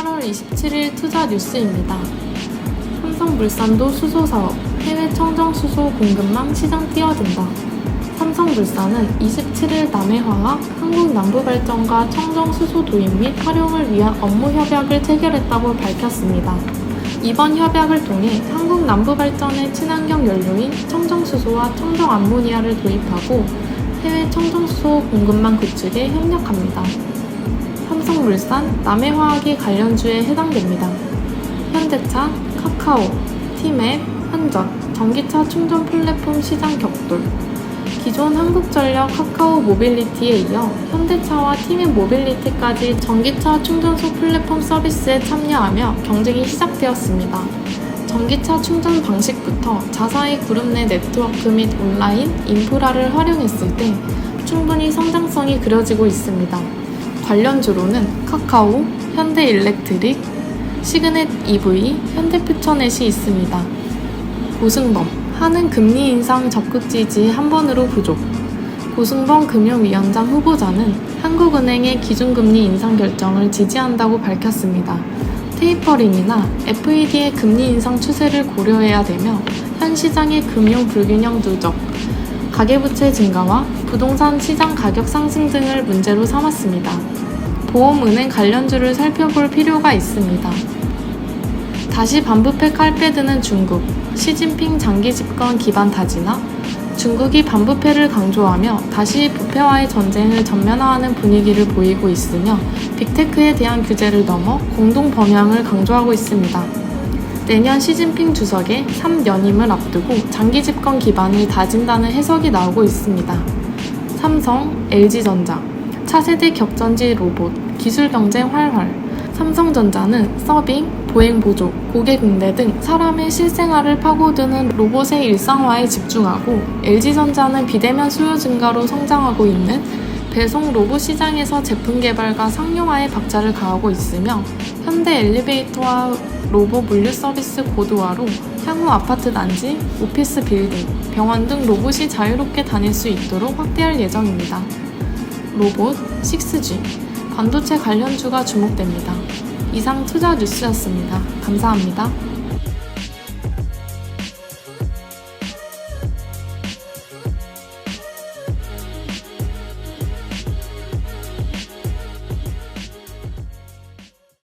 8월 27일 투자 뉴스입니다. 삼성물산도 수소 사업, 해외 청정 수소 공급망 시장 뛰어든다. 삼성물산은 27일 남해화학, 한국남부발전과 청정 수소 도입 및 활용을 위한 업무 협약을 체결했다고 밝혔습니다. 이번 협약을 통해 한국 남부발전의 친환경 연료인 청정수소와 청정암모니아를 도입하고 해외 청정수소 공급망 구축에 협력합니다. 삼성물산, 남해화학이 관련주에 해당됩니다. 현대차, 카카오, 티맵, 한전, 전기차 충전 플랫폼 시장 격돌. 기존 한국전력 카카오 모빌리티에 이어 현대차와 티맵 모빌리티까지 전기차 충전소 플랫폼 서비스에 참여하며 경쟁이 시작되었습니다. 전기차 충전 방식부터 자사의 그룹 내 네트워크 및 온라인, 인프라를 활용했을 때 충분히 성장성이 그려지고 있습니다. 관련주로는 카카오, 현대일렉트릭, 시그넷 EV, 현대퓨처넷이 있습니다. 고승범, 하는 금리 인상 적극 지지 한 번으로 부족. 고승범 금융위원장 후보자는 한국은행의 기준금리 인상 결정을 지지한다고 밝혔습니다. 테이퍼링이나 FED의 금리 인상 추세를 고려해야 되며 현 시장의 금융 불균형 누적, 가계부채 증가와 부동산 시장 가격 상승 등을 문제로 삼았습니다. 보험은행 관련주를 살펴볼 필요가 있습니다. 다시 반부패 칼 빼드는 중국, 시진핑 장기 집권 기반 타진화, 중국이 반부패를 강조하며 다시 부패와의 전쟁을 전면화하는 분위기를 보이고 있으며 빅테크에 대한 규제를 넘어 공동 범향을 강조하고 있습니다. 내년 시진핑 주석의 3연임을 앞두고 장기 집권 기반을 다진다는 해석이 나오고 있습니다. 삼성, LG전자, 차세대 격전지 로봇, 기술 경쟁 활활, 삼성전자는 서빙, 보행 보조, 고객 응대 등 사람의 실생활을 파고드는 로봇의 일상화에 집중하고 LG전자는 비대면 수요 증가로 성장하고 있는 배송 로봇 시장에서 제품 개발과 상용화에 박차를 가하고 있으며 현대 엘리베이터와 로봇 물류 서비스 고도화로 향후 아파트 단지, 오피스 빌딩, 병원 등 로봇이 자유롭게 다닐 수 있도록 확대할 예정입니다. 로봇, 6G, 반도체 관련주가 주목됩니다. 이상 투자 뉴스였습니다. 감사합니다.